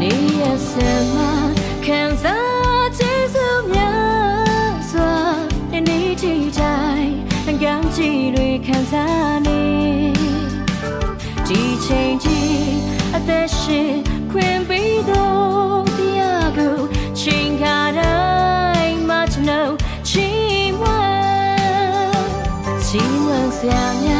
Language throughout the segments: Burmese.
နေရစမခံစားကျေးဇူးများစွာဒီနေ့ထိတိုင်းငမ်းချီတွေခံစားနေဒီချိန်ကြီးအသက်ရှင်ခွင့်ပေးတော့ပြကူချိန်ခါတိုင်းမချနိုချီမွန်းချီမွန်းဆရာများ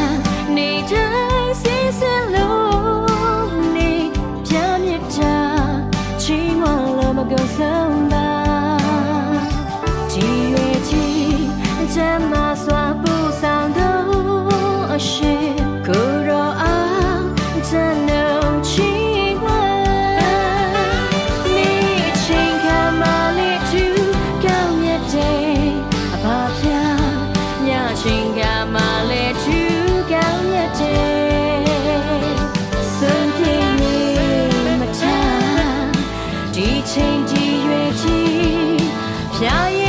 ချိန်ကြီးရွေးချီဖျား